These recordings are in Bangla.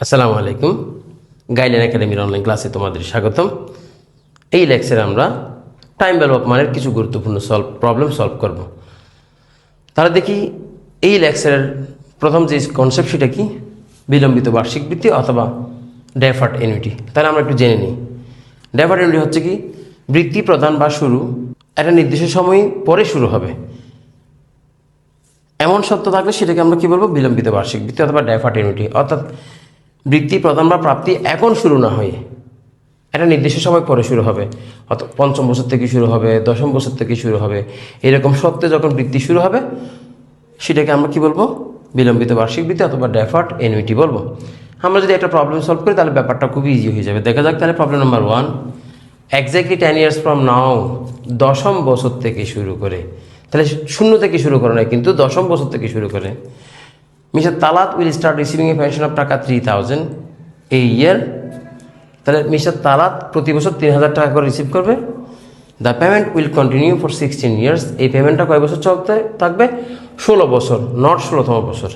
আসসালামু আলাইকুম। গাইডলাইন একাডেমির অনলাইন ক্লাসে তোমাদের স্বাগতম। এই লেকচারে আমরা টাইম ভ্যালু অফ মানের কিছু গুরুত্বপূর্ণ সলভ প্রবলেম সলভ করব। তাহলে দেখি, এই লেকচারের প্রথম যে কনসেপ্ট সেটা কি? বিলম্বিত বার্ষিক বৃত্তি অথবা ডেফার্ট এনুইটি তাহলে আমরা একটু জেনে নিই। ডেফার্ট এনুইটি হচ্ছে কি? বৃত্তি প্রদান বা শুরু একটা নির্দিষ্ট সময় পরে শুরু হবে। এমন সত্য থাকলে সেটাকে আমরা কি বলব? বিলম্বিত বার্ষিক বৃত্তি অথবা ড্যাফার্ট এনুইটি অর্থাৎ বৃত্তি প্রদান বা প্রাপ্তি এখন শুরু না হয়ে। একটা নির্দিষ্ট সময় পরে শুরু হবে। অত পঞ্চম বছর থেকে শুরু হবে, দশম বছর থেকে শুরু হবে। এরকম সত্ত্বে যখন বৃত্তি শুরু হবে, সেটাকে আমরা কি বলব? বিলম্বিত বার্ষিক বৃত্তি অথবা ডেফার্ট এনুইটি বলব। আমরা যদি একটা প্রবলেম সলভ করি, তাহলে ব্যাপারটা খুবই ইজি হয়ে যাবে। দেখা যাক তাহলে problem number one exactly ten years from now দশম বছর থেকে শুরু করে। তাহলে শূন্য থেকে শুরু করে না কিন্তু দশম বছর থেকে শুরু করে। Mister Talat will start receiving a pension of taka three thousand এই ইয়ার তাহলে মিস্টার তালাত প্রতি বছর তিন হাজার টাকা করে রিসিভ করবে। The payment will continue for sixteen years এই পেমেন্টটা কয় বছর চলতে থাকবে? ষোলো বছর নট ষোলোতম বছর।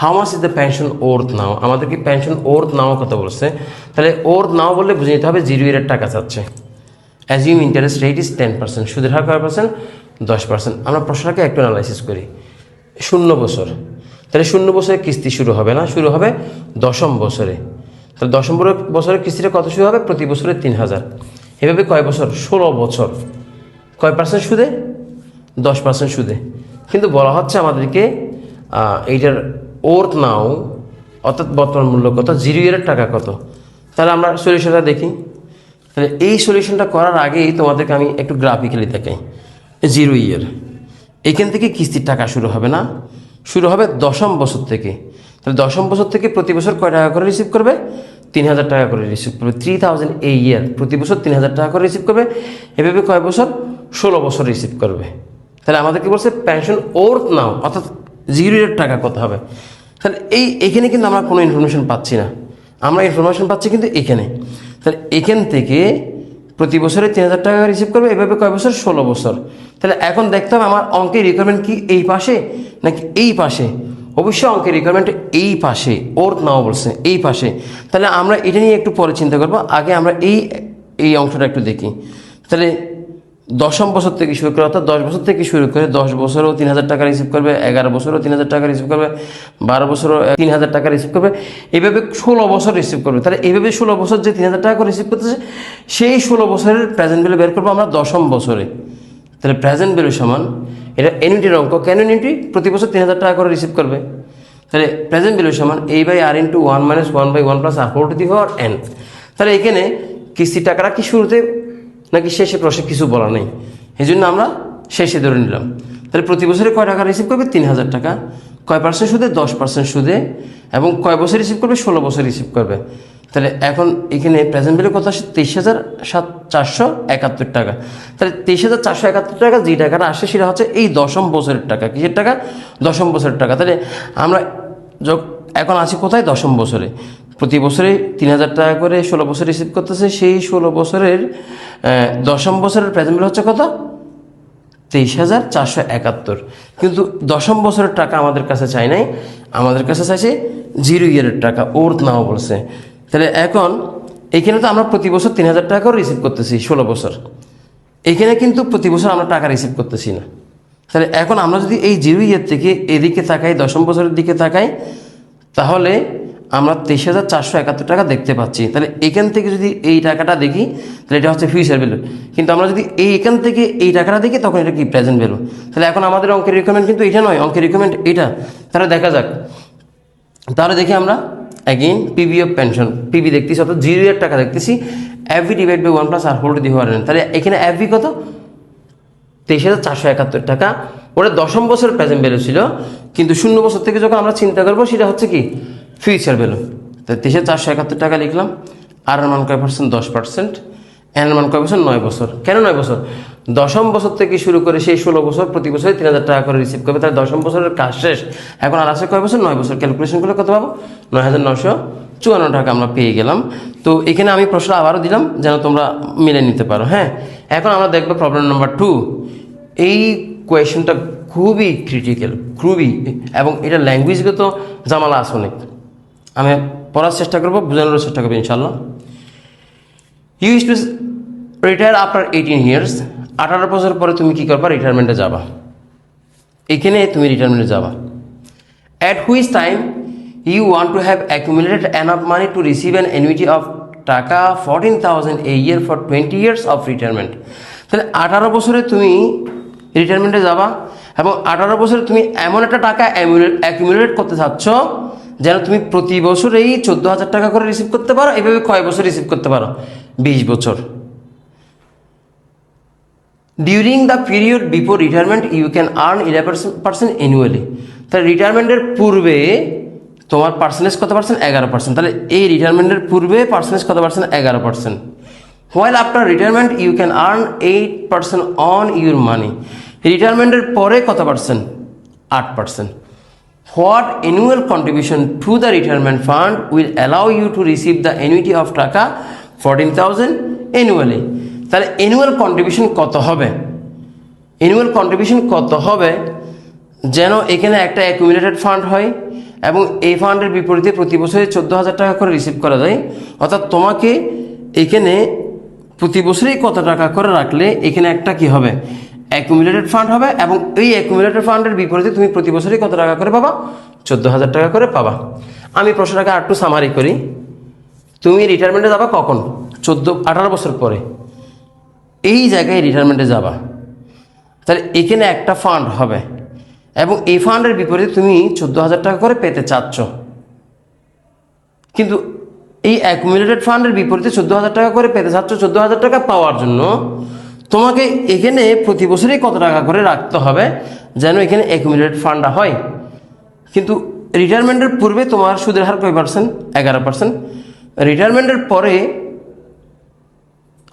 How much is the pension worth now আমাদের কি পেনশন ওর্থ নাও কথা বলছে? তাহলে ওর্থ নাও বললে বুঝে নিতে হবে জিরো ইয়ারের টাকা চাচ্ছে assume interest rate is ten percent সুদের হার কয় পার্সেন্ট দশ পার্সেন্ট আমরা প্রশ্নটাকে একটু অ্যানালাইসিস করি। শূন্য বছর। তাহলে শূন্য বছরে কিস্তি শুরু হবে না, শুরু হবে দশম বছরে। তাহলে দশম বছর- বছরের কিস্তিটা কত শুরু হবে? প্রতি বছরে তিন হাজার এভাবে কয় বছর? ষোলো বছর। কয় পার্সেন্ট সুদে? দশ পার্সেন্ট সুদে। কিন্তু বলা হচ্ছে আমাদেরকে এইটার ওর্থ নাও অর্থাৎ বর্তমান মূল্য কত? জিরো ইয়ারের টাকা কত? তাহলে আমরা সলিউশনটা দেখি। তাহলে এই সলিউশনটা করার আগেই তোমাদেরকে আমি একটু গ্রাফিক্যালি দেখাই। জিরো ইয়ার এখান থেকে কিস্তির টাকা শুরু হবে না। শুরু হবে দশম বছর থেকে। তাহলে দশম বছর থেকে প্রতি বছর কয় টাকা করে রিসিভ করবে? তিন হাজার টাকা করে রিসিভ করবে। থ্রি থাউজেন্ড এই ইয়ার প্রতি বছর তিন হাজার টাকা করে রিসিভ করবে। এভাবে কয় বছর? ষোলো বছর রিসিভ করবে। তাহলে আমাদেরকে বলছে? পেনশন ওর্থ নাও, অর্থাৎ জিরো ইয়ার টাকা কত হবে। তাহলে এই, এখানে কিন্তু আমরা কোনো ইনফরমেশন পাচ্ছি না। আমরা ইনফরমেশন পাচ্ছি কিন্তু এখানে। তাহলে এখান থেকে প্রতি বছরে তিন হাজার টাকা রিসিভ করবে, এভাবে কয় বছর? ষোলো বছর। তাহলে এখন দেখতে হবে আমার অঙ্কের রিকোয়ারমেন্ট কি এই পাশে নাকি এই পাশে? অবশ্যই অঙ্কের রিকোয়ারমেন্ট এই পাশে, ওর নাও বলছে এই পাশে। তাহলে আমরা এটা নিয়ে একটু পরে চিন্তা করব। আগে আমরা এই এই অংশটা একটু দেখি। তাহলে দশম বছর থেকে শুরু করে, অর্থাৎ দশ বছর থেকে শুরু করে দশ বছরও তিন হাজার টাকা রিসিভ করবে, এগারো বছরও তিন হাজার টাকা রিসিভ করবে, বারো বছরও তিন হাজার টাকা রিসিভ করবে। এইভাবে ষোলো বছর রিসিভ করবে। তাহলে এইভাবে ষোলো বছর যে তিন হাজার টাকা করে রিসিভ করতেছে, সেই ষোলো বছরের প্রেজেন্ট ভ্যালু বের করব আমরা দশম বছরে। তাহলে প্রেজেন্ট ভ্যালু সমান, এটা এনুইটির অঙ্ক। কেন এনুইটি প্রতি বছর তিন হাজার টাকা করে রিসিভ করবে। তাহলে প্রেজেন্ট ভ্যালু সমান A by R into one minus one by one plus R whole the দি হওয়ার এন তাহলে এখানে কিস্তির টাকাটা কি শুরুতে নাকি শেষে প্রসে কিছু বলা নেই? এই জন্য আমরা শেষে ধরে নিলাম। তাহলে প্রতি বছরে কয় টাকা রিসিভ করবে? তিন হাজার টাকা। কয় পার্সেন্ট সুদে? দশ পার্সেন্ট সুদে। এবং কয় বছর রিসিভ করবে? ষোলো বছর রিসিভ করবে। তাহলে এখন এখানে প্রেজেন্ট ভ্যালু কত আসে? তেইশ হাজার সাত চারশো একাত্তর টাকা। তাহলে তেইশ হাজার চারশো একাত্তর টাকা যে টাকাটা আসে সেটা হচ্ছে এই দশম বছরের টাকা। কিসের টাকা? দশম বছরের টাকা। তাহলে আমরা এখন আছি কোথায়? দশম বছরে। প্রতি বছরে তিন হাজার টাকা করে ষোলো বছর রিসিভ করতেছে, সেই ষোলো বছরের দশম বছরের প্রেজেন্ট হচ্ছে কত? তেইশ হাজার চারশো একাত্তর। কিন্তু দশম বছরের টাকা আমাদের কাছে চাই নাই, আমাদের কাছে চাইছে জিরো ইয়ারের টাকা ওর্থ নাও বলছে। তাহলে এখন এইখানে তো আমরা প্রতি বছর তিন হাজার টাকা করে রিসিভ করতেছি ষোলো বছর। এইখানে কিন্তু প্রতি বছর আমরা টাকা রিসিভ করতেছি না। তাহলে এখন আমরা যদি এই জিরো ইয়ার থেকে এদিকে তাকাই, দশম বছরের দিকে তাকাই, তাহলে আমরা তেইশ হাজার চারশো একাত্তর টাকা দেখতে পাচ্ছি। তাহলে এখান থেকে যদি এই টাকাটা দেখি, তাহলে এটা হচ্ছে ফিউচার ভ্যালু কিন্তু আমরা যদি এই এখান থেকে এই টাকাটা দেখি, তখন এটা কি প্রেজেন্ট ভ্যালু তাহলে এখন আমাদের অঙ্কের রিকমেন্ড কিন্তু এটা নয়, অঙ্কের রিকমেন্ড এটা। তাহলে দেখা যাক। তাহলে দেখি আমরা again PV of pension PV দেখতেছি, অর্থাৎ জিরো ইয়ার টাকা দেখতেছি। FV divide by one plus R whole the power তাহলে এখানে এভি কত? তেইশ হাজার চারশো একাত্তর টাকা। ওটা দশম বছর প্রেজেন্ট ভ্যালু ছিল। কিন্তু শূন্য বছর থেকে যখন আমরা চিন্তা করব, সেটা হচ্ছে কি? ফিউচার ভ্যালু তেইশ হাজার চারশো একাত্তর টাকা লিখলাম, আর এর মান কয় পার্সেন্ট দশ পার্সেন্ট এন মান কয় বছর? নয় বছর। কেন নয় বছর? দশম বছর থেকে শুরু করে সেই ষোলো বছর প্রতি বছরে তিন হাজার টাকা করে রিসিভ করবে। তাহলে দশম বছরের কাজ শেষ। এখন আর আছে কয় বছর? নয় বছর। ক্যালকুলেশন করলে কত পাবো? নয় হাজার নশো চুয়ান্ন টাকা আমরা পেয়ে গেলাম। তো এখানে আমি প্রশ্ন আবারও দিলাম, যেন তোমরা মিলে নিতে পারো। হ্যাঁ এখন আমরা দেখব প্রবলেম নাম্বার টু এই কোয়েশনটা খুবই ক্রিটিক্যাল খুবই। এবং এটা ল্যাঙ্গুয়েজগত জামালা অনেক। আমি পড়ার চেষ্টা করব, বোঝানোর চেষ্টা করব ইনশাল্লাহ you to retire after eighteen years আঠারো বছর পরে তুমি কী করবা? রিটায়ারমেন্টে যাবা। এখানে তুমি রিটায়ারমেন্টে যাবা। At which time you want to have accumulated enough money to receive an annuity of taka fourteen thousand a year for twenty years of retirement তাহলে আঠারো বছরে তুমি রিটায়ারমেন্টে যাবা এবং আঠারো বছরে তুমি এমন একটা টাকা অ্যাকুমুলেট করতে চাচ্ছ যেন তুমি প্রতি বছর এই চোদ্দ হাজার টাকা করে রিসিভ করতে পারো, এভাবে কয় বছর রিসিভ করতে পারো? বিশ বছর। During the period before retirement you can earn eleven percent annually তাহলে রিটায়ারমেন্টের পূর্বে তোমার পার্সেন্টেজ কত পার্সেন্ট এগারো পার্সেন্ট তাহলে এই রিটায়ারমেন্টের পূর্বে পার্সেন্টেজ কত পার্সেন্ট এগারো percent while after retirement you can earn eight percent on your money রিটায়ারমেন্টের পরে কত পার্সেন্ট আট percent what annual contribution to the retirement fund will allow you to receive the annuity of taka fourteen thousand annually তাহলে অ্যানুয়াল কন্ট্রিবিউশন কত হবে? অ্যানুয়াল কন্ট্রিবিউশন কত হবে? যেন এখানে একটা অ্যাকুমুলেটেড ফান্ড হয় এবং এই ফান্ডের বিপরীতে প্রতি বছরে চোদ্দ হাজার টাকা করে রিসিভ করা যায়। অর্থাৎ তোমাকে এখানে প্রতি বছরেই কত টাকা করে রাখলে এখানে একটা কি হবে? অ্যাকুমুলেটেড ফান্ড হবে এবং এই অ্যাকুমুলেটেড ফান্ডের বিপরীতে তুমি প্রতি বছরই কত টাকা করে পাবা? চোদ্দ হাজার টাকা করে পাবা। আমি প্রশ্নটাকে আর একটু সামারি করি। তুমি রিটায়ারমেন্টে যাবা কখন? চোদ্দ, আঠারো বছর পরে। এই জায়গায় রিটায়ারমেন্টে যাবা। তাহলে এখানে একটা ফান্ড হবে। এবং এই ফান্ডের বিপরীতে তুমি চোদ্দ হাজার টাকা করে পেতে চাচ্ছ। কিন্তু এই অ্যাকুমুলেটেড ফান্ডের বিপরীতে চোদ্দ হাজার টাকা করে পেতে চাচ্ছ চোদ্দ হাজার টাকা পাওয়ার জন্য তোমাকে এখানে প্রতি বছরই কত টাকা করে রাখতে হবে যেন এখানে অ্যাকুমুলেটেড ফান্ডটা হয়। কিন্তু রিটায়ারমেন্টের পূর্বে তোমার সুদের হার কয় পার্সেন্ট এগারো পার্সেন্ট রিটায়ারমেন্টের পরে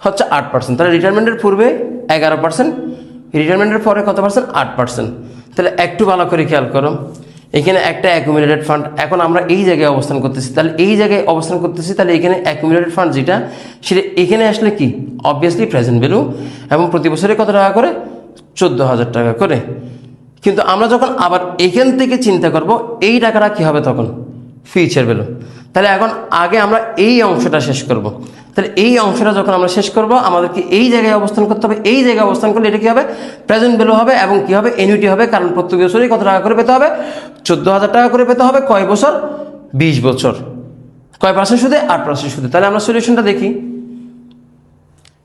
হচ্ছে আট পার্সেন্ট তাহলে রিটায়ারমেন্টের পূর্বে এগারো পার্সেন্ট রিটায়ারমেন্টের পরে কত পার্সেন্ট আট পার্সেন্ট তাহলে একটু ভালো করে খেয়াল করো। এখানে একটা অ্যাকুমুলেটেড ফান্ড এখন আমরা এই জায়গায় অবস্থান করতেছি। তাহলে এই জায়গায় অবস্থান করতেছি, তাহলে এখানে অ্যাকুমুলেটেড ফান্ড যেটা, সেটা এখানে আসলে কি? অবভিয়াসলি প্রেজেন্ট ভ্যালু এবং প্রতি বছরে কত টাকা করে? চোদ্দ হাজার টাকা করে। কিন্তু আমরা যখন আবার এখান থেকে চিন্তা করব, এই টাকাটা কী হবে তখন? ফিউচার ভ্যালু তাহলে এখন আগে আমরা এই অংশটা শেষ করব। তাহলে এই অংশটা যখন আমরা শেষ করব, আমাদেরকে এই জায়গায় অবস্থান করতে হবে। এই জায়গায় অবস্থান করলে এটা কী হবে? প্রেজেন্ট ভ্যালু হবে এবং কী হবে? এনুইটি হবে। কারণ প্রত্যেক বছরই কত টাকা করে পেতে হবে? চোদ্দ হাজার টাকা করে পেতে হবে। কয় বছর? বিশ বছর। কয় পার্সেন্ট সুদে? আট পার্সেন্ট সুদে। তাহলে আমরা সলিউশনটা দেখি।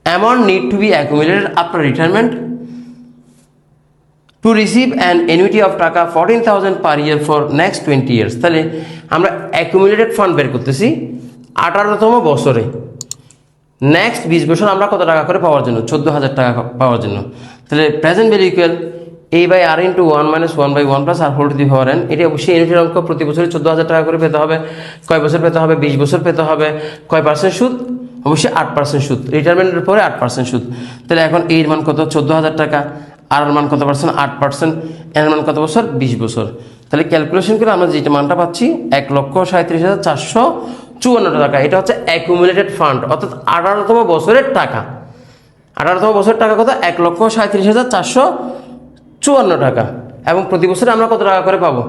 Amount need to be accumulated after retirement to receive an annuity of taka fourteen thousand per year for next twenty years তাহলে আমরা অ্যাকুমুলেটেড ফান্ড বের করতেছি আঠারোতম বছরে। নেক্সট বিশ বছর আমরা কত টাকা করে পাওয়ার জন্য? চোদ্দ হাজার টাকা পাওয়ার জন্য। তাহলে present value equal A by R into one minus one by one plus R whole to the power n এটি অবশ্যই ইউনিটের অঙ্ক। প্রতি বছরে চোদ্দ হাজার টাকা করে পেতে হবে। কয় বছর পেতে হবে? বিশ বছর পেতে হবে। কয় পার্সেন্ট সুদ? অবশ্যই আট পার্সেন্ট সুদ। রিটায়ারমেন্টের পরে আট পার্সেন্ট সুদ। তাহলে এখন এর মান কত? চোদ্দ হাজার টাকা আর মান কত পার্সেন্ট আট পার্সেন্ট এর মান কত বছর? বিশ বছর। তাহলে ক্যালকুলেশন করে আমরা যেটা মানটা পাচ্ছি, এক লক্ষ সাঁত্রিশ হাজার চারশো চুয়ান্ন টাকা। এটা হচ্ছে অ্যাকুমুলেটেড ফান্ড অর্থাৎ আঠারোতম বছরের টাকা। আঠারোতম বছরের টাকা কত? এক লক্ষ সাঁত্রিশ হাজার চারশো চুয়ান্ন টাকা। এবং প্রতি বছরে আমরা কত টাকা করে পাবো?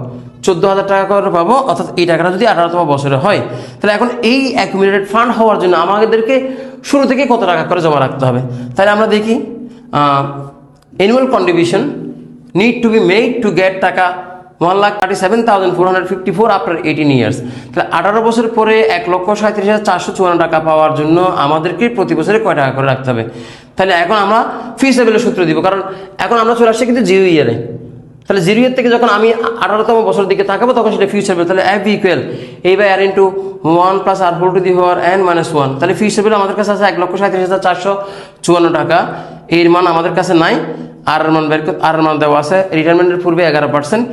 চোদ্দ হাজার টাকা করে পাবো। অর্থাৎ এই টাকাটা যদি আঠারোতম বছরে হয়, তাহলে এখন এই অ্যাকুমুলেটেড ফান্ড হওয়ার জন্য আমাদেরকে শুরু থেকে কত টাকা করে জমা রাখতে হবে? তাহলে আমরা দেখি annual contribution need to be made to get taka one lakh thirty seven thousand four hundred fifty four after eighteen years. তাহলে আঠারো বছর পরে এক লক্ষ সাঁত্রিশ হাজার চারশো চুয়ান্ন টাকা পাওয়ার জন্য আমাদেরকে প্রতি বছরে কয় টাকা করে রাখতে হবে? তাহলে এখন আমরা ফিস লেভেলের সূত্র দিব, কারণ এখন আমরা চলে আসছি কিন্তু জিরো ইয়ারে তাহলে জিরো ইয়ার থেকে যখন আমি আঠারোতম বছরের দিকে তাকাবো, তখন সেটা ফিউচার বিল তাহলে F equal A by R into one plus R whole the দি হওয়ার এন মাইনাস ওয়ান তাহলে ফিউচার বিল আমাদের কাছে আছে এক লক্ষ সাঁত্রিশ হাজার চারশো চুয়ান্ন টাকা। এর মান আমাদের কাছে নাই। আর মান বের আর মান দেওয়া আছে। রিটায়ারমেন্টের পূর্বে এগারো পার্সেন্ট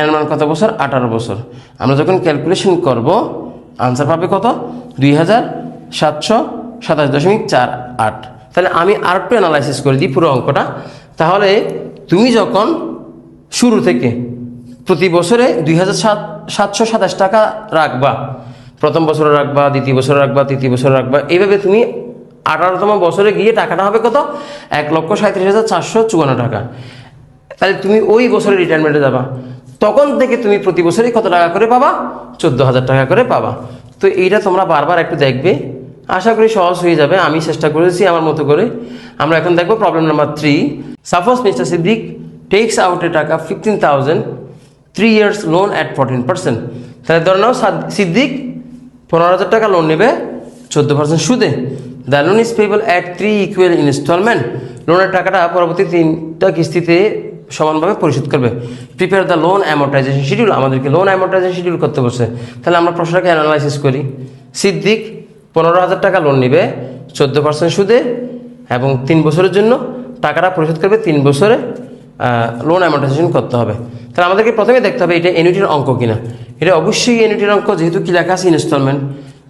এর মান কত বছর? আঠারো বছর। আমরা যখন ক্যালকুলেশন করব আনসার পাবে কত? দুই হাজার সাতশো সাতাশ দশমিক চার আট। তাহলে আমি আর একটু অ্যানালাইসিস করে দিই পুরো অঙ্কটা। তাহলে তুমি যখন শুরু থেকে। প্রতি বছরে দুই হাজার সাত সাতশো সাতাশ টাকা রাখবা। প্রথম বছরে রাখবা, দ্বিতীয় বছরে রাখবা, তৃতীয় বছরে রাখবা। এইভাবে তুমি আঠারোতম বছরে গিয়ে টাকাটা হবে কত? এক লক্ষ সাঁত্রিশ হাজার চারশো চুয়ান্ন টাকা। তাহলে তুমি ওই বছরে রিটায়ারমেন্টে যাবা। তখন থেকে তুমি প্রতি বছরই কত টাকা করে পাবা? চোদ্দ হাজার টাকা করে পাবা। তো এইটা তোমরা বারবার একটু দেখবে। আশা করি সহজ হয়ে যাবে। আমি চেষ্টা করেছি আমার মতো করে। আমরা এখন দেখব problem number three suppose mister Siddique takes out a taka fifteen thousand three years loan at fourteen percent তাহলে ধরে নাও সাদ- সিদ্দিক পনেরো হাজার টাকা লোন নেবে, চোদ্দ পার্সেন্ট সুদে। The loan is payable at three equal installment লোনের টাকাটা পরবর্তী তিনটা কিস্তিতে সমানভাবে পরিশোধ করবে। Prepare the loan amortization schedule আমাদেরকে লোন অ্যামোটাইজেশন শিডিউল করতে বসে তাহলে আমরা প্রশ্নটাকে অ্যানালাইসিস করি। সিদ্দিক পনেরো হাজার টাকা লোন নেবে, চোদ্দ পার্সেন্ট সুদে এবং তিন বছরের জন্য টাকাটা পরিশোধ করবে তিন বছরে। লোন অ্যামোটাইজেশন করতে হবে। তাহলে আমাদেরকে প্রথমে দেখতে হবে এটা এনুইটির অঙ্ক কিনা। এটা অবশ্যই এনুইটির অঙ্ক, যেহেতু কি লেখা আছে ইনস্টলমেন্ট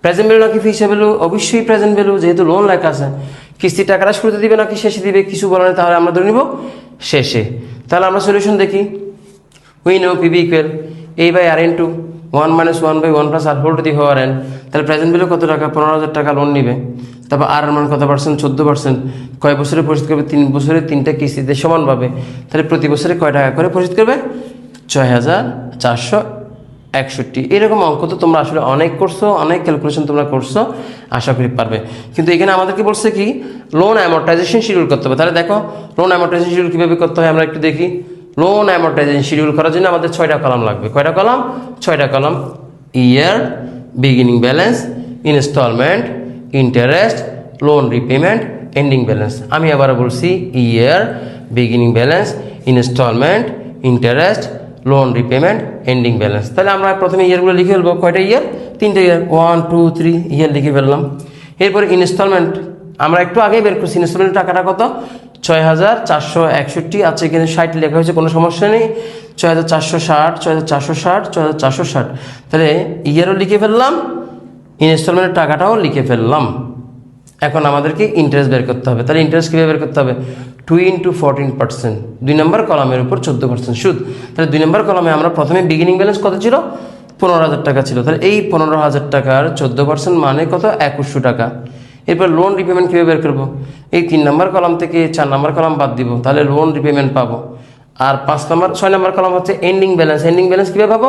প্রেজেন্ট ভ্যালু নাকি ফিক্স ভ্যালু অবশ্যই প্রেজেন্ট ভ্যালু যেহেতু লোন লেখা আছে। কিস্তির টাকাটা শুরুতে দিবে নাকি শেষে দিবে, কিছু বলে না তাহলে আমরা ধরে নিব শেষে। তাহলে আমরা সলিউশন দেখি। We know PV equal A by R into one minus one by one plus R whole to the power n তাহলে প্রেজেন্ট ভ্যালু কত টাকা? পনেরো হাজার টাকা লোন নিবে। তারপর আর মান কত পার্সেন্ট চোদ্দ পার্সেন্ট কয় বছরে পরিশোধ করবে? তিন বছরে তিনটা কিস্তিতে সমানভাবে তাহলে প্রতি বছরে কয় টাকা করে পরিশোধ করবে? ছয় হাজার চারশো একষট্টি। এরকম অঙ্ক তো তোমরা আসলে অনেক করছ, অনেক ক্যালকুলেশন তোমরা করছ, আশা করি পারবে। কিন্তু এখানে আমাদেরকে বলছে কি লোন অ্যামোটাইজেশন শিডিউল করতে হবে। তাহলে দেখো লোন অ্যামোটাইজেশন শিডিউল কীভাবে করতে হয় আমরা একটু দেখি। লোন অ্যামোটাইজেশন শিডিউল করার জন্য আমাদের ছয়টা কলাম লাগবে। কয়টা কলাম ছয়টা column year beginning balance installment interest loan repayment ending balance আমি আবার বলছি year beginning balance installment interest loan repayment ending balance তাহলে আমরা প্রথমে ইয়ারগুলো লিখে ফেলব। কয়টা ইয়ার তিনটে year one two three year লিখে ফেললাম। এরপরে ইনস্টলমেন্ট আমরা একটু আগেই বের করছি। ইনস্টলমেন্টের টাকাটা কত? ছয় হাজার চারশো একষট্টি। আছে এখানে ষাট লেখা হয়েছে, কোনো সমস্যা নেই। ছয় হাজার চারশো ষাট ছয় হাজার চারশো ষাট ছয় হাজার চারশো ষাট। তাহলে ইয়ারও লিখে ফেললাম। ইনস্টলমেন্টের টাকাটাও লিখে ফেললাম। এখন আমাদেরকে ইন্টারেস্ট বের করতে হবে। তাহলে ইন্টারেস্ট কীভাবে বের করতে হবে? টু ইন্টু ফোরটিন পার্সেন্ট দুই নম্বর কলামের উপর চোদ্দ পার্সেন্ট সুদ। তাহলে দুই নম্বর কলামে আমরা প্রথমে বিগিনিং ব্যালেন্স কত ছিল? পনেরো হাজার টাকা ছিল। তাহলে এই পনেরো হাজার টাকার চোদ্দ পার্সেন্ট মানে কত? একুশশো টাকা। এরপর লোন রিপেমেন্ট কীভাবে বের করব? এই তিন নম্বর কলাম থেকে চার নম্বর কলাম বাদ দিব। তাহলে লোন রিপেমেন্ট পাবো। আর পাঁচ নম্বর ছয় নম্বর কলাম হচ্ছে এন্ডিং ব্যালেন্স এন্ডিং ব্যালেন্স কীভাবে পাবো?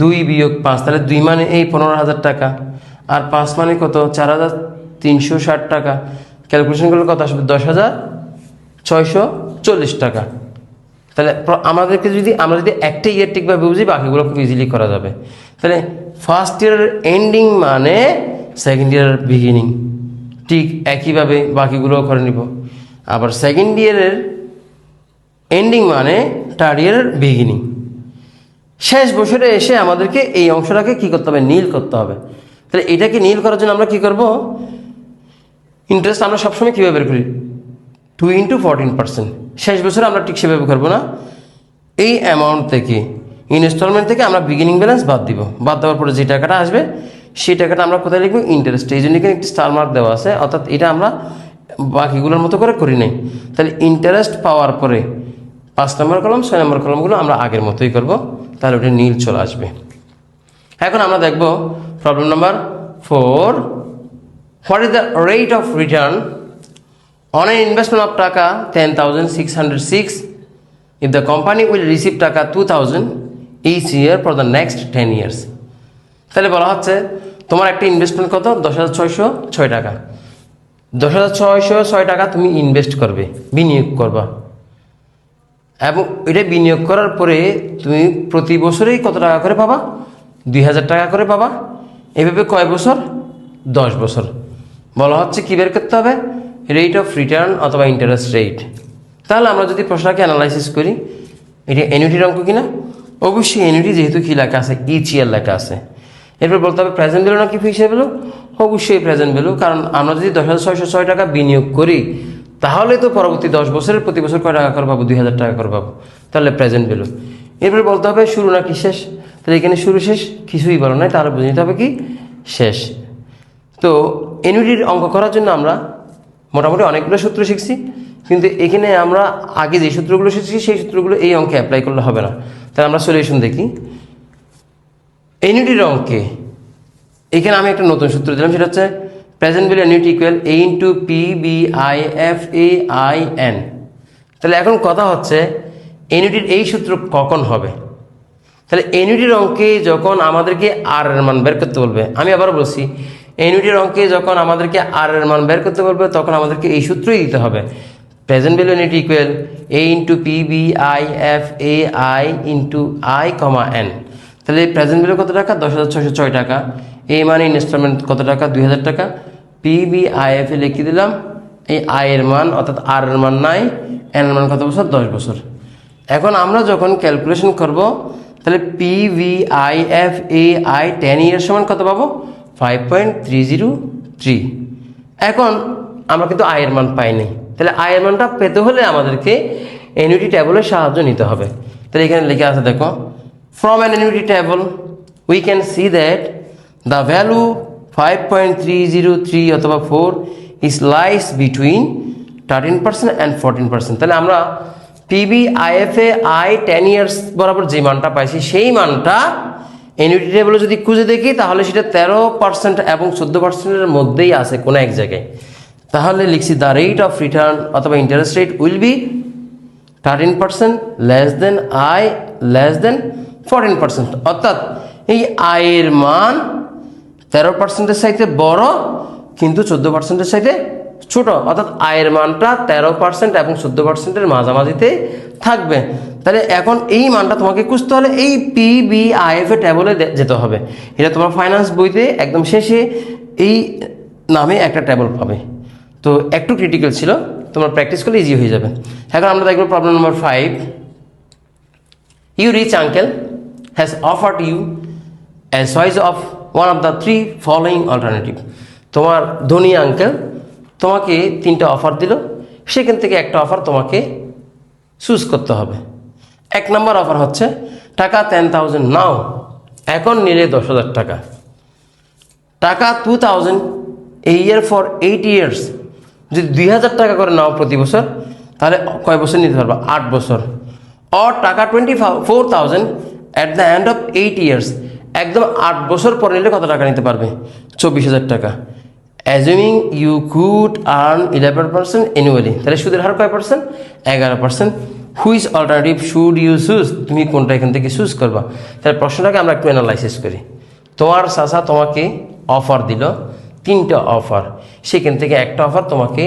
দুই বিয়োগ পাঁচ। তাহলে দুই মানে এই পনেরো হাজার টাকা। আর পাঁচ মানে কত? চার হাজার তিনশো ষাট টাকা। ক্যালকুলেশন করলে কত আসবে? দশ হাজার ছয়শো চল্লিশ টাকা। তাহলে আমাদেরকে যদি আমরা যদি একটা ইয়ার ঠিকভাবে বুঝি, বাকিগুলো খুব ইজিলি করা যাবে। তাহলে ফার্স্ট ইয়ারের এন্ডিং মানে সেকেন্ড ইয়ারের বিগিনিং ঠিক একইভাবে বাকিগুলোও করে নিব। আবার সেকেন্ড ইয়ারের এন্ডিং মানে থার্ড ইয়ারের বিগিনিং শেষ বছরে এসে আমাদেরকে এই অংশটাকে কি করতে হবে? নীল করতে হবে। তাহলে এটাকে নীল করার জন্য আমরা কি করব? ইন্টারেস্ট আমরা সবসময় কীভাবে বের করি? টু ইন্টু ফোরটিন পার্সেন্ট শেষ বছরে আমরা ঠিক সেভাবে করব না। এই অ্যামাউন্ট থেকে ইনস্টলমেন্ট থেকে আমরা বিগিনিং ব্যালেন্স বাদ দিব। বাদ দেওয়ার পরে যে টাকাটা আসবে, সেই টাকাটা আমরা কোথায় লিখব? ইন্টারেস্ট এই জন্য এখানে একটি স্টার মার্ক দেওয়া আছে। অর্থাৎ এটা আমরা বাকিগুলোর মতো করে করি নাই। তাহলে ইন্টারেস্ট পাওয়ার পরে পাঁচ নম্বর কলম, ছয় নম্বর কলমগুলো আমরা আগের মতোই করব। তাহলে ওটা নীল চলে আসবে। এখন আমরা দেখব problem number four what is the rate of return on an investment of hundred six if the company will receive two thousand each year for the next ten years. তাহলে বলা হচ্ছে, তোমার একটা ইনভেস্টমেন্ট কত? দশ হাজার ছয়শো ছয় টাকা। দশ হাজার ছয়শো ছয় টাকা তুমি ইনভেস্ট করবে, বিনিয়োগ করবা। এবং এটা বিনিয়োগ করার পরে তুমি প্রতি বছরেই কত টাকা করে পাবা? দুই হাজার টাকা করে পাবা। এভাবে কয় বছর? দশ বছর। বলা হচ্ছে কী বের করতে হবে? রেট অফ রিটার্ন অথবা ইন্টারেস্ট রেট তাহলে আমরা যদি প্রশ্নটাকে অ্যানালাইসিস করি, এটা এনুইটির অঙ্ক কিনা? অবশ্যই এনুইটি যেহেতু কী লেখা আছে? ইচ লেখা আছে। এরপর বলতে হবে প্রেজেন্ট ভ্যালু নাকি ফিক্স ভ্যালু অবশ্যই প্রেজেন্ট ভ্যালু কারণ আমরা যদি দশ হাজার ছয়শো ছয় টাকা বিনিয়োগ করি, তাহলে তো পরবর্তী দশ বছরের প্রতি বছর কয় টাকা করে পাবো? দুই হাজার টাকা করে পাবো। তাহলে প্রেজেন্ট ভ্যালু এরপরে বলতে হবে শুরু নাকি শেষ? তাহলে এখানে শুরু শেষ? কিছুই বলো নাই তাহলে বুঝে নিতে হবে কি? শেষ। তো এনুইটির অঙ্ক করার জন্য আমরা মোটামুটি অনেকগুলো সূত্র শিখছি, কিন্তু এখানে আমরা আগে যে সূত্রগুলো শিখছি, সেই সূত্রগুলো এই অঙ্কে অ্যাপ্লাই করলে হবে না। তাহলে আমরা সলিউশন দেখি। এনুইটির অঙ্কে, এখানে আমি একটা নতুন সূত্র দিলাম, সেটা হচ্ছে present value annuity equal A into P V I F A I N তাহলে এখন কথা হচ্ছে এনুইটির এই সূত্র কখন হবে? তাহলে এনইউটির অঙ্কে যখন আমাদেরকে আর এর মান বের করতে বলবে, আমি আবার বলছি এনইউটির অঙ্কে যখন আমাদেরকে আর এর মান বের করতে বলবে, তখন আমাদেরকে এই সূত্রই দিতে হবে। Present value annuity equal A into P V I F A I into I comma N তাহলে প্রেজেন্ট ভ্যালু কত টাকা? দশ হাজার ছশো ছয় টাকা। এ মানে ইনস্টলমেন্ট কত টাকা? দুই হাজার টাকা। P V I F A লিখে দিলাম, এই আয়ের মান, অর্থাৎ আর এর মান নাই এন এর মান কত বছর? দশ বছর। এখন আমরা যখন ক্যালকুলেশন করব তাহলে P V I F A I ten year সমান কত পাবো? Five point three zero three এখন আমরা কিন্তু আয়ের মান পাইনি। তাহলে আয়ের মানটা পেতে হলে আমাদেরকে এনইউটি ট্যাবলের সাহায্য নিতে হবে। তাহলে এখানে লিখে আছে, দেখো from an annuity table we can see that the value five point three zero three অথবা four is lies between thirteen percent and fourteen percent তাহলে আমরা PV IFA I ten years বরাবর যে মানটা পাইছি, সেই মানটা এনইউটি টেবলে যদি খুঁজে দেখি, তাহলে সেটা তেরো পার্সেন্ট এবং চোদ্দ পার্সেন্টের মধ্যেই আছে কোনো এক জায়গায়। তাহলে লিখছি দ্য রেট অফ রিটার্ন অথবা interest rate will be thirteen percent less than I less than fourteen percent অর্থাৎ এই আয়ের মান তেরো পার্সেন্টের চাইতে বড়, কিন্তু চোদ্দ পার্সেন্টের চাইতে ছোট, অর্থাৎ আয়ের মানটা তেরো পার্সেন্ট এবং চোদ্দ পার্সেন্টের মাঝামাঝিতে থাকবে। তাহলে এখন এই মানটা তোমাকে খুঁজতে হলে এই পি বি আইএফ এ ট্যাবলে যেতে হবে। এটা তোমার ফাইন্যান্স বইতে একদম শেষে এই নামে একটা ট্যাবল পাবে। তো একটু ক্রিটিক্যাল ছিল, তোমার প্র্যাকটিস করলে ইজি হয়ে যাবে। এখন আমরা দেখব problem number five you rich uncle has offered you a choice of one of the three following alternative. তোমার ধনী আঙ্কেল তোমাকে তিনটা অফার দিল, সেখান থেকে একটা অফার তোমাকে চুজ করতে হবে। এক নম্বর অফার হচ্ছে, টাকা টেন থাউজেন্ড নাও, এখন নিলে দশ হাজার টাকা। Taka two thousand a year for eight years যদি দুই হাজার টাকা করে নাও প্রতি বছর, তাহলে কয় বছর নিতে পারবা? আট বছর। Or taka twenty four thousand at the end of eight years একদম আট বছর পরে নিলে কত টাকা নিতে পারবে? চব্বিশ হাজার টাকা। Assuming you could earn eleven percent annually তাহলে সুদের হার কয় পার্সেন্ট এগারো percent which alternative should you choose তুমি কোনটা এখান থেকে চুজ করবা? তাহলে প্রশ্নটাকে আমরা একটু অ্যানালাইসিস করি। তোমার চাচা তোমাকে অফার দিল, তিনটা অফার সেখান থেকে একটা অফার তোমাকে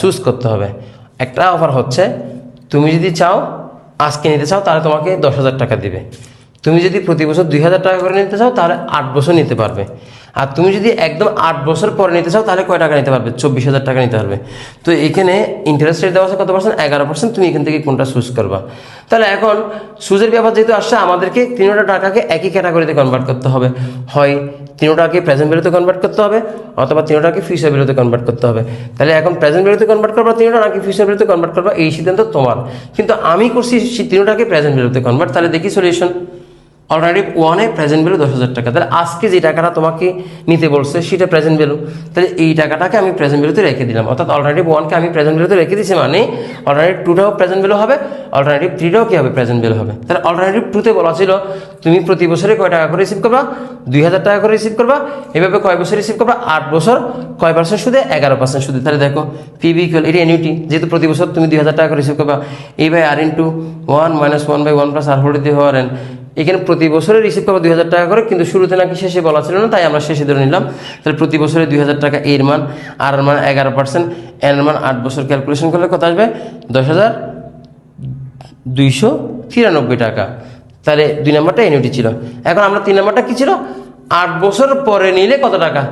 চুজ করতে হবে। একটা অফার হচ্ছে, তুমি যদি চাও, আজকে নিতে চাও, তাহলে তোমাকে দশ হাজার টাকা দেবে। তুমি যদি প্রতি বছর দুই হাজার টাকা করে নিতে চাও, তাহলে আট বছর নিতে পারবে। আর তুমি যদি একদম আট বছর পরে নিতে চাও, তাহলে কয় টাকা নিতে পারবে? চব্বিশ হাজার টাকা নিতে পারবে। তো এখানে ইন্টারেস্ট রেট দেওয়া আছে কত পার্সেন্ট এগারো পার্সেন্ট তুমি এখান থেকে কোনটা চুজ করবা। তাহলে এখন সুজের ব্যাপার যেহেতু আসছে, আমাদেরকে তিনোটা টাকাকে একই ক্যাটাগরিতে কনভার্ট করতে হবে। হয় তিনোটাকে প্রেজেন্ট ভ্যালুতে কনভার্ট করতে হবে, অথবা তিনোটাকে ফিউচার ভ্যালুতে কনভার্ট করতে হবে। তাহলে এখন প্রেজেন্ট ভ্যালুতে কনভার্ট করবা তিনোটা, নাকি ফিউচার ভ্যালুতে কনভার্ট করবা? এই সিদ্ধান্ত তোমার। কিন্তু আমি করছি তিনোটাকে প্রেজেন্ট ভ্যালুতে কনভার্ট তাহলে দেখি সলিউশন অলরেডি ওয়ানে প্রেজেন্ট ভ্যালু দশ হাজার টাকা। তাহলে আজকে যে টাকাটা তোমাকে নিতে বলছে, সেটা প্রেজেন্ট ভ্যালু তাহলে এই টাকাটাকে আমি প্রেজেন্ট ভ্যালুতে রেখে দিলাম। অর্থাৎ অলরেডি ওয়ানকে আমি প্রেজেন্ট ভ্যালুতে রেখে দিয়েছি মানে অলরেডি টুটাও প্রেজেন্ট ভ্যালু হবে অলরেডি থ্রিটাও কী হবে প্রেজেন্ট ভ্যালু হবে। তাহলে অলরেডি টুতে বলা ছিল, তুমি প্রতি বছরে কয় টাকা করে রিসিভ করবা? দুই হাজার টাকা করে রিসিভ করবা। এভাবে কয় বছর রিসিভ করবা? আট বছর। কয় পার্সেন্ট সুদে? এগারো পার্সেন্ট সুদে। তাহলে দেখো পিবি ইকুয়াল এটি অ্যানিউটি যেহেতু প্রতি বছর তুমি দুই হাজার টাকা করে রিসিভ করবা। এই by r into one minus one by one plus r whole দিয়ে হওয়ার এখানে প্রতি বছরে রিসিভ করব দুই হাজার টাকা করে, কিন্তু শুরুতে নাকি শেষে বলা ছিল না, তাই আমরা শেষে ধরে নিলাম। তাহলে প্রতি বছরে দুই হাজার টাকা এর মান, আর মান এগারো পার্সেন্ট এর মান আট বছর ক্যালকুলেশন করলে কত আসবে? দশ হাজার দুইশো তিরানব্বই টাকা। তাহলে দুই নম্বরটা এনইউটি ছিল। এখন আমরা তিন নম্বরটা কী ছিল? আট বছর পরে নিলে কত টাকা?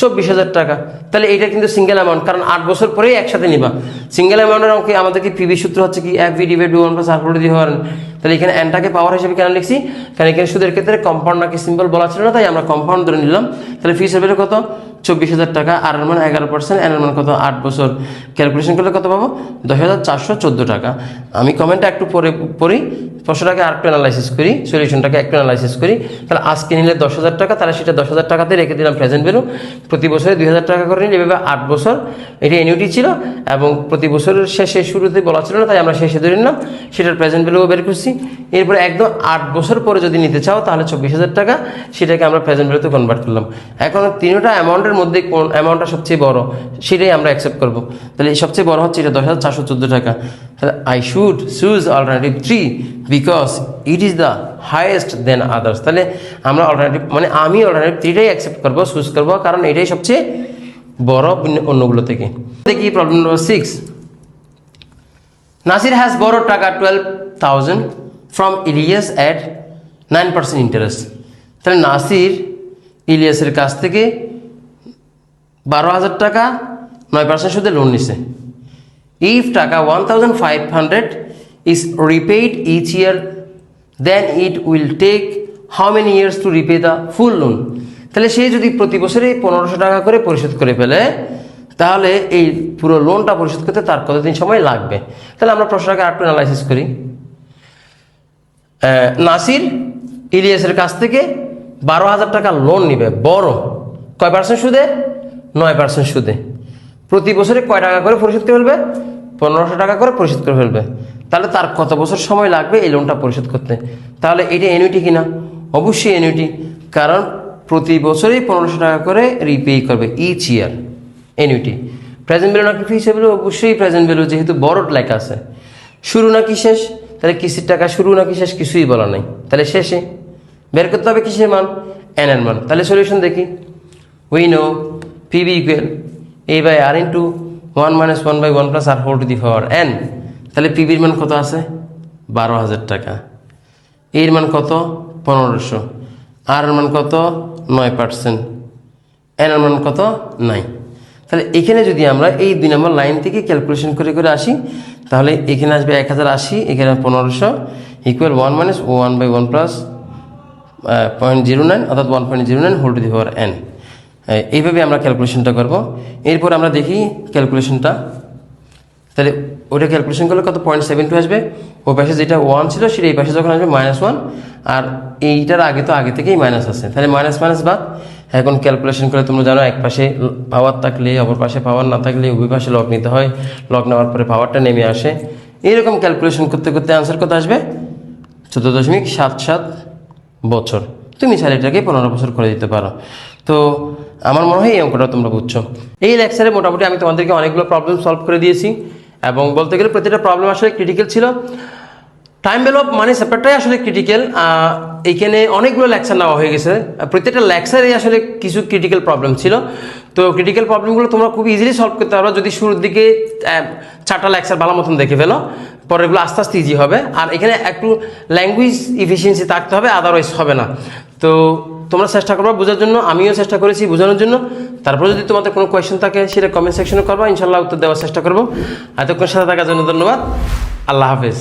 চব্বিশ হাজার টাকা। তাহলে এটা কিন্তু সিঙ্গেল অ্যামাউন্ট কারণ আট বছর পরেই একসাথে নিবা। সিঙ্গেল অ্যামাউন্টের অঙ্কে আমাদের কি পিবি সূত্র হচ্ছে কি? F V divide one plus r দিয়ে হওয়ার তাহলে এখানে এনটাকে পাওয়ার হিসেবে কেন লিখছি? কারণ এখানে সুদের ক্ষেত্রে কম্পাউন্ড নাকি সিম্পল বলা ছিল না, তাই আমরা কম্পাউন্ড ধরে নিলাম। তাহলে ফিস হবে কত? চব্বিশ হাজার টাকা, আর এর মান এগারো পার্সেন্ট এর মান কত? আট বছর। ক্যালকুলেশন করলে কত পাবো? দশ হাজার চারশো চোদ্দ টাকা। আমি কমেন্টটা একটু পরে পড়ি। প্রশ্নটাকে আরেকটু অ্যানালাইসিস করি সলিউশনটাকে একটু অ্যানালাইসিস করি। তাহলে আজকে নিলে দশ হাজার টাকা, তাহলে সেটা দশ হাজার টাকাতে রেখে দিলাম প্রেজেন্ট ভ্যালু প্রতি বছরে দুই হাজার টাকা করে নিলে এভাবে আট বছর। এটা এনিউটি ছিল এবং প্রতি বছরের শেষে শুরুতে বলা ছিল না, তাই আমরা শেষে ধরে নিলাম। সেটার প্রেজেন্ট ভ্যালুও বের করছি। এরপরে একদম আট বছর পরে যদি নিতে চাও, তাহলে চব্বিশ হাজার টাকা, সেটাকে আমরা প্রেজেন্ট ভ্যালুতে কনভার্ট করলাম। এখন তিনটা অ্যামাউন্টের মধ্যে কোন অ্যামাউন্টটা সবচেয়ে বড়, সেটাই আমরা অ্যাকসেপ্ট করব। তাহলে সবচেয়ে বড় হচ্ছে এটা দশ হাজার চারশো চোদ্দ টাকা। তাহলে I should choose alternative three because it is the highest then others তাহলে আমরা অল্টারনেটিভ মানে আমি অল্টারনেটিভ থ্রিটাই অ্যাকসেপ্ট করব চুজ করব, কারণ এটাই সবচেয়ে বড় অন্যগুলো থেকে। দেখি problem number six Nasir has borrowed taka twelve thousand from Ilyas at nine percent interest তাহলে নাসির ইলিয়াসের কাছ থেকে বারো হাজার টাকা, নয় পার্সেন্ট সুদে লোন নিছে। If taka one thousand five hundred is repaid each year then it will take how many years to repay the full loan তাহলে সে যদি প্রতি বছরে পনেরোশো টাকা করে পরিশোধ করে ফেলে, তাহলে এই পুরো লোনটা পরিশোধ করতে তার কতদিন সময় লাগবে? তাহলে আমরা প্রশ্নটাকে আরেকটু অ্যানালাইসিস করি। নাসির ইলিয়াসের কাছ থেকে বারো হাজার টাকা লোন নিবে, বড়। কয় পার্সেন্ট সুদে? নয় পার্সেন্ট সুদে। প্রতি বছরে কয় টাকা করে পরিশোধ করে ফেলবে? পনেরোশো টাকা করে পরিশোধ করে ফেলবে। তাহলে তার কত বছর সময় লাগবে এই লোনটা পরিশোধ করতে? তাহলে এটা এনুইটি কিনা? অবশ্যই এনুইটি কারণ প্রতি বছরেই পনেরোশো টাকা করে রিপে করবে each year annuity present value নাকি ফিস ভ্যালু অবশ্যই প্রেজেন্ট ভ্যালু যেহেতু বড় লেখা আছে। শুরু নাকি শেষ? তাহলে কিসির টাকা শুরু নাকি শেষ কিছুই বলা নাই। তাহলে শেষে বের করতে হবে কিসের মান? এন এর মান। তাহলে সলিউশন দেখি। We know P V equal A by R into one minus one by one plus R whole to the power n তাহলে পিবির মান কত আছে? বারো হাজার টাকা। এর মান কত? পনেরোশো। আর মান কত? নয় পার্সেন্ট এন এর মান কত? নাই তাহলে এখানে যদি আমরা এই দুই নম্বর লাইন থেকে ক্যালকুলেশন করে করে আসি, তাহলে এখানে আসবে এক হাজার আশি, এখানে পনেরোশো equal one minus one by one plus point zero nine অর্থাৎ one point zero nine whole to the power n এইভাবে আমরা ক্যালকুলেশনটা করব। এরপর আমরা দেখি ক্যালকুলেশনটা তাহলে ওটা ক্যালকুলেশন করলে কত? পয়েন্ট সেভেন টু আসবে। ও পাশে যেটা ওয়ান ছিল, সেটা এই পাশে যখন আসবে মাইনাস ওয়ান আর এইটার আগে তো আগে থেকেই মাইনাস আছে। তাহলে মাইনাস মাইনাস বাদ। এখন ক্যালকুলেশন করে তোমরা জানো, এক পাশে পাওয়ার থাকলে, অপর পাশে পাওয়ার না থাকলে উভয় পাশে লক নিতে হয়। লক নেওয়ার পরে পাওয়ারটা নেমে আসে। এইরকম ক্যালকুলেশন করতে করতে আনসার কত আসবে? চোদ্দ দশমিক সাত সাত বছর। তুমি চাইলে এটাকে পনেরো বছর করে দিতে পারো। তো আমার মনে হয় এই অঙ্কটা তোমরা বুঝছ। এই লেকচারে মোটামুটি আমি তোমাদেরকে অনেকগুলো প্রবলেম সলভ করে দিয়েছি এবং বলতে গেলে প্রতিটা প্রবলেম আসলে ক্রিটিক্যাল ছিল। টাইম ভ্যালু অফ মানি চ্যাপ্টারটাই আসলে ক্রিটিক্যাল এইখানে অনেকগুলো লেকচার নেওয়া হয়ে গেছে। প্রত্যেকটা লেকচারে আসলে কিছু ক্রিটিক্যাল প্রবলেম ছিল। তো ক্রিটিক্যাল প্রবলেমগুলো তোমরা খুব ইজিলি সলভ করতে পারো যদি শুরুর দিকে চারটা লেকচার ভালো মতন দেখে ফেলো। পরে এগুলো আস্তে আস্তে ইজি হবে। আর এখানে একটু ল্যাঙ্গুয়েজ ইফিসিয়েন্সি থাকতে হবে আদারওয়াইজ হবে না। তো তোমরা চেষ্টা করবা বোঝার জন্য, আমিও চেষ্টা করেছি বোঝানোর জন্য। তারপরে যদি তোমাদের কোনো কোয়েশ্চেন থাকে, সেটা কমেন্ট সেকশনে করবা ইনশাল্লাহ উত্তর দেওয়ার চেষ্টা করব। এতক্ষণ সাথে থাকার জন্য ধন্যবাদ। আল্লাহ হাফেজ।